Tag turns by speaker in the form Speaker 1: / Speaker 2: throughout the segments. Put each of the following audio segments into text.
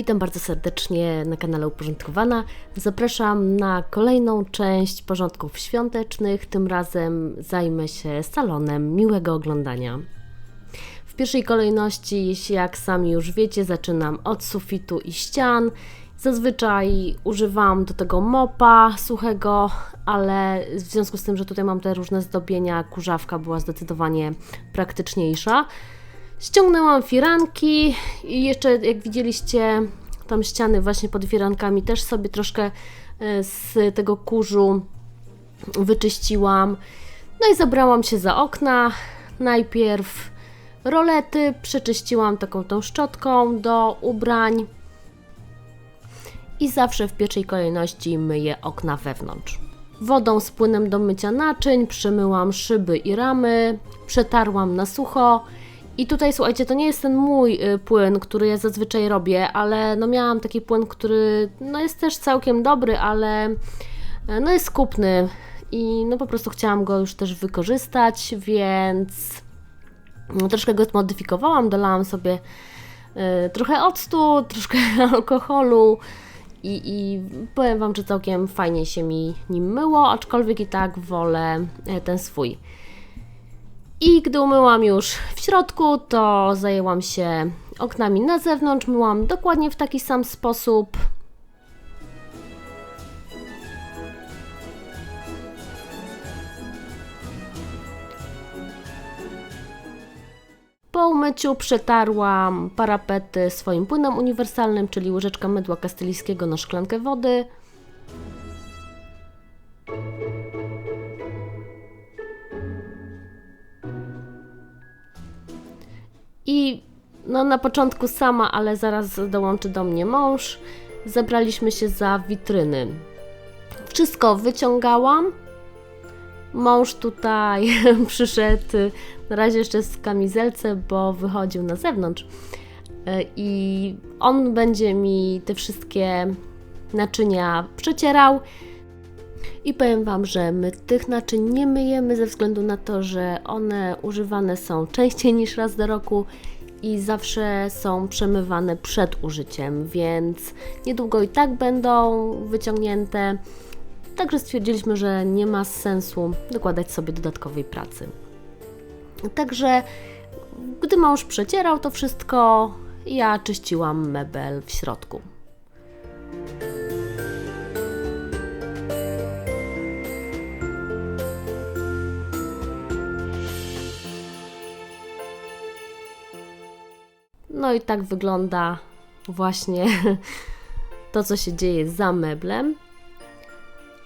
Speaker 1: Witam bardzo serdecznie na kanale Uporządkowana. Zapraszam na kolejną część porządków świątecznych. Tym razem zajmę się salonem miłego oglądania. W pierwszej kolejności, jak sami już wiecie, zaczynam od sufitu i ścian. Zazwyczaj używam do tego mopa suchego, ale w związku z tym, że tutaj mam te różne zdobienia, kurzawka była zdecydowanie praktyczniejsza. Ściągnęłam firanki i jeszcze jak widzieliście tam ściany właśnie pod firankami też sobie troszkę e, z tego kurzu wyczyściłam. No i zabrałam się za okna. Najpierw rolety przeczyściłam taką tą szczotką do ubrań i zawsze w pierwszej kolejności myję okna wewnątrz. Wodą z płynem do mycia naczyń przemyłam szyby i ramy, przetarłam na sucho. I tutaj słuchajcie, to nie jest ten mój y, płyn, który ja zazwyczaj robię, ale no miałam taki płyn, który no jest też całkiem dobry, ale y, no jest kupny i no po prostu chciałam go już też wykorzystać, więc no, troszkę go zmodyfikowałam, dolałam sobie y, trochę octu, troszkę alkoholu i, i powiem Wam, że całkiem fajnie się mi nim myło, aczkolwiek i tak wolę e, ten swój. I gdy umyłam już w środku, to zajęłam się oknami na zewnątrz. Myłam dokładnie w taki sam sposób. Po umyciu przetarłam parapety swoim płynem uniwersalnym, czyli łyżeczka mydła kastylijskiego na szklankę wody. I no na początku sama, ale zaraz dołączy do mnie mąż. Zabraliśmy się za witryny. Wszystko wyciągałam. Mąż tutaj przyszedł na razie jeszcze z kamizelce, bo wychodził na zewnątrz. E, I on będzie mi te wszystkie naczynia przecierał. I powiem Wam, że my tych naczyń nie myjemy ze względu na to, że one używane są częściej niż raz do roku i zawsze są przemywane przed użyciem, więc niedługo i tak będą wyciągnięte. Także stwierdziliśmy, że nie ma sensu dokładać sobie dodatkowej pracy. Także gdy mąż przecierał to wszystko, ja czyściłam mebel w środku. No i tak wygląda właśnie to, co się dzieje za meblem.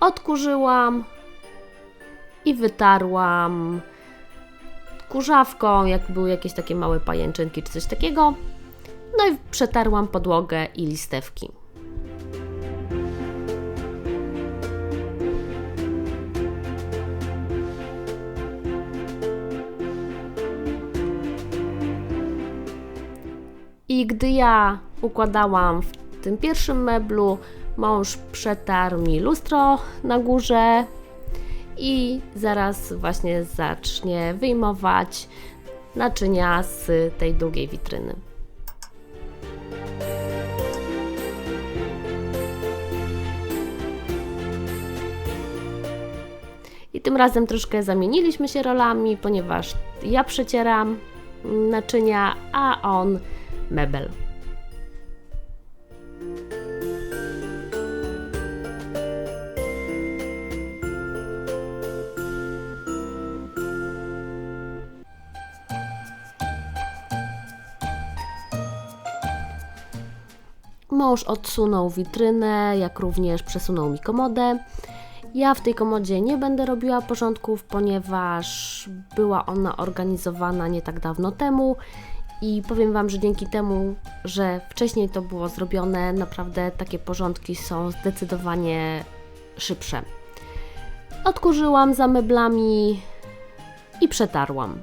Speaker 1: Odkurzyłam i wytarłam kurzawką, jak były jakieś takie małe pajęczynki czy coś takiego. No i przetarłam podłogę i listewki. Gdy ja układałam w tym pierwszym meblu, mąż przetarł mi lustro na górze i zaraz właśnie zacznie wyjmować naczynia z tej długiej witryny. I tym razem troszkę zamieniliśmy się rolami, ponieważ ja przecieram naczynia, a on mebel. Mąż odsunął witrynę, jak również przesunął mi komodę. Ja w tej komodzie nie będę robiła porządków, ponieważ była ona organizowana nie tak dawno temu i powiem Wam, że dzięki temu, że wcześniej to było zrobione, naprawdę takie porządki są zdecydowanie szybsze. Odkurzyłam za meblami i przetarłam.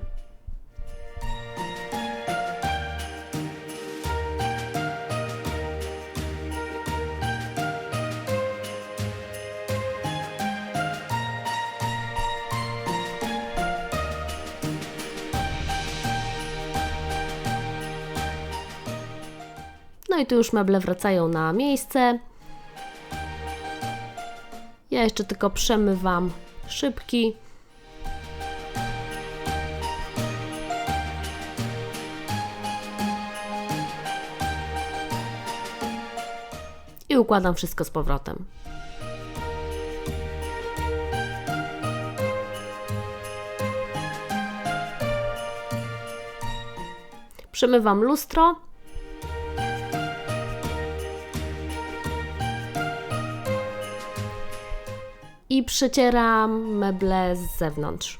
Speaker 1: I tu już meble wracają na miejsce. Ja jeszcze tylko przemywam szybki. I układam wszystko z powrotem. Przemywam lustro. I przecieram meble z zewnątrz.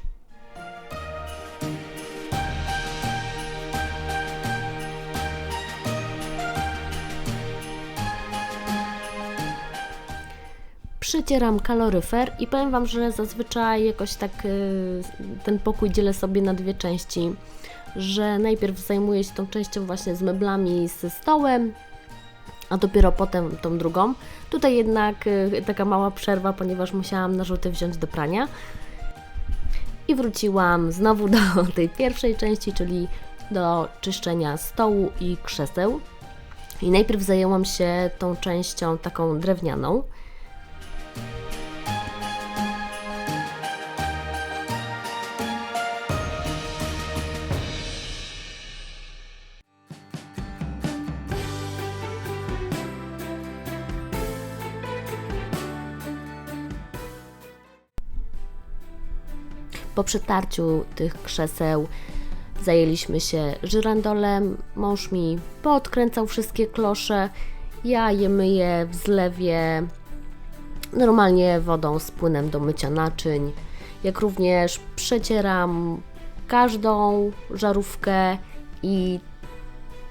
Speaker 1: Przycieram kaloryfer i powiem Wam, że zazwyczaj jakoś tak y, ten pokój dzielę sobie na dwie części że najpierw zajmuję się tą częścią właśnie z meblami, ze stołem, a dopiero potem tą drugą. Tutaj jednak y, taka mała przerwa, ponieważ musiałam narzuty wziąć do prania. I wróciłam znowu do tej pierwszej części, czyli do czyszczenia stołu i krzeseł. I najpierw zajęłam się tą częścią taką drewnianą. Po przetarciu tych krzeseł zajęliśmy się żyrandolem. Mąż mi poodkręcał wszystkie klosze. Ja je myję w zlewie normalnie wodą z płynem do mycia naczyń. Jak również przecieram każdą żarówkę i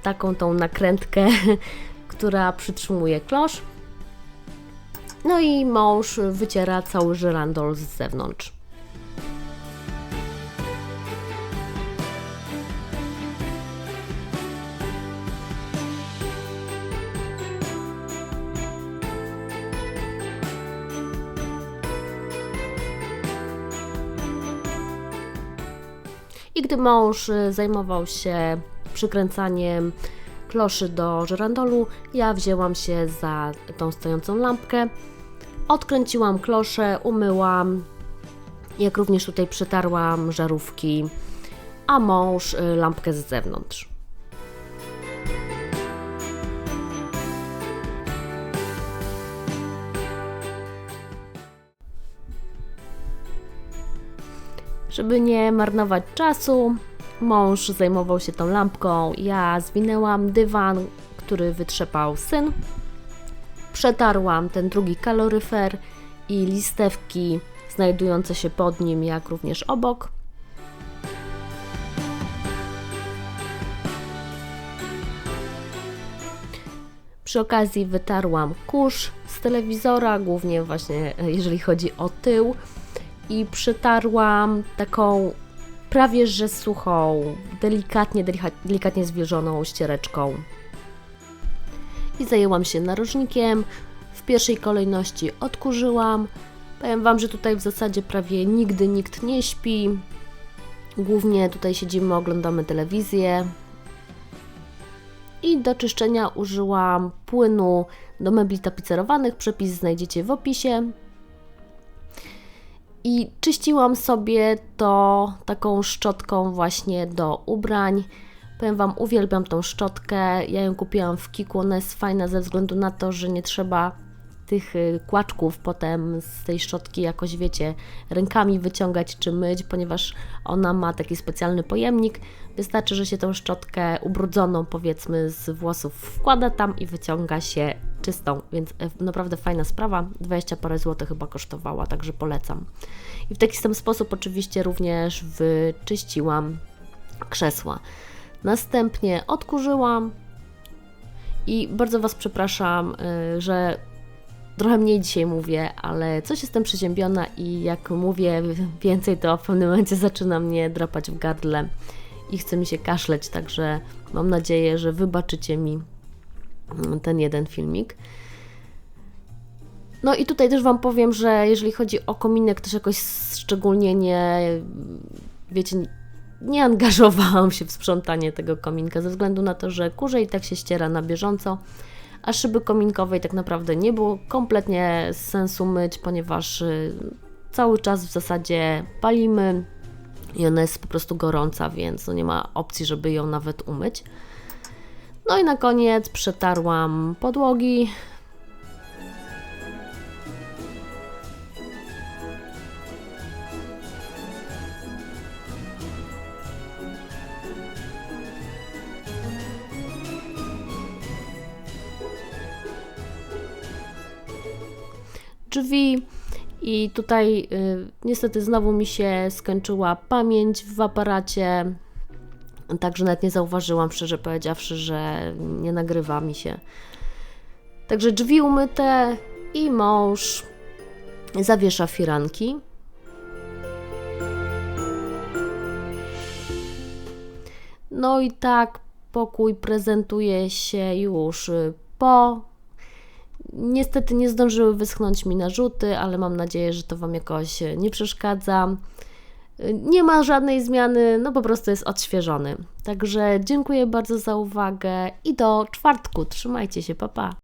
Speaker 1: taką tą nakrętkę, która przytrzymuje klosz. No i mąż wyciera cały żyrandol z zewnątrz. I gdy mąż y, zajmował się przykręcaniem kloszy do żerandolu, ja wzięłam się za tą stojącą lampkę, odkręciłam kloszę, umyłam, jak również tutaj przetarłam żarówki, a mąż y, lampkę z zewnątrz. Żeby nie marnować czasu, mąż zajmował się tą lampką, ja zwinęłam dywan, który wytrzepał syn. Przetarłam ten drugi kaloryfer i listewki znajdujące się pod nim, jak również obok. Przy okazji wytarłam kurz z telewizora, głównie właśnie jeżeli chodzi o tył i przytarłam taką prawie że suchą, delikatnie, delikatnie zwilżoną ściereczką. I zajęłam się narożnikiem. W pierwszej kolejności odkurzyłam. Powiem Wam, że tutaj w zasadzie prawie nigdy nikt nie śpi. Głównie tutaj siedzimy, oglądamy telewizję. I do czyszczenia użyłam płynu do mebli tapicerowanych. Przepis znajdziecie w opisie. I czyściłam sobie to taką szczotką właśnie do ubrań. Powiem Wam, uwielbiam tą szczotkę. Ja ją kupiłam w Kiku. Ona jest fajna ze względu na to, że nie trzeba tych y, kłaczków potem z tej szczotki jakoś, wiecie, rękami wyciągać czy myć, ponieważ ona ma taki specjalny pojemnik. Wystarczy, że się tą szczotkę ubrudzoną, powiedzmy, z włosów wkłada tam i wyciąga się czystą, więc e, naprawdę fajna sprawa. 20 parę złotych chyba kosztowała, także polecam. I w taki sam sposób oczywiście również wyczyściłam krzesła. Następnie odkurzyłam i bardzo Was przepraszam, e, że trochę mniej dzisiaj mówię, ale coś jestem przeziębiona i jak mówię więcej, to w pewnym momencie zaczyna mnie drapać w gardle i chce mi się kaszleć, także mam nadzieję, że wybaczycie mi ten jeden filmik. No i tutaj też Wam powiem, że jeżeli chodzi o kominek, też jakoś szczególnie nie, wiecie, nie angażowałam się w sprzątanie tego kominka ze względu na to, że kurze i tak się ściera na bieżąco, a szyby kominkowej tak naprawdę nie było kompletnie sensu myć, ponieważ y, cały czas w zasadzie palimy i ona jest po prostu gorąca, więc no nie ma opcji, żeby ją nawet umyć. No i na koniec przetarłam podłogi. Drzwi i tutaj y, niestety znowu mi się skończyła pamięć w aparacie. Także nawet nie zauważyłam, szczerze powiedziawszy, że nie nagrywa mi się. Także drzwi umyte i mąż zawiesza firanki. No i tak pokój prezentuje się już y, po. Niestety nie zdążyły wyschnąć mi narzuty, ale mam nadzieję, że to Wam jakoś y, nie przeszkadza. Nie ma żadnej zmiany, no po prostu jest odświeżony. Także dziękuję bardzo za uwagę i do czwartku. Trzymajcie się, papa. Pa.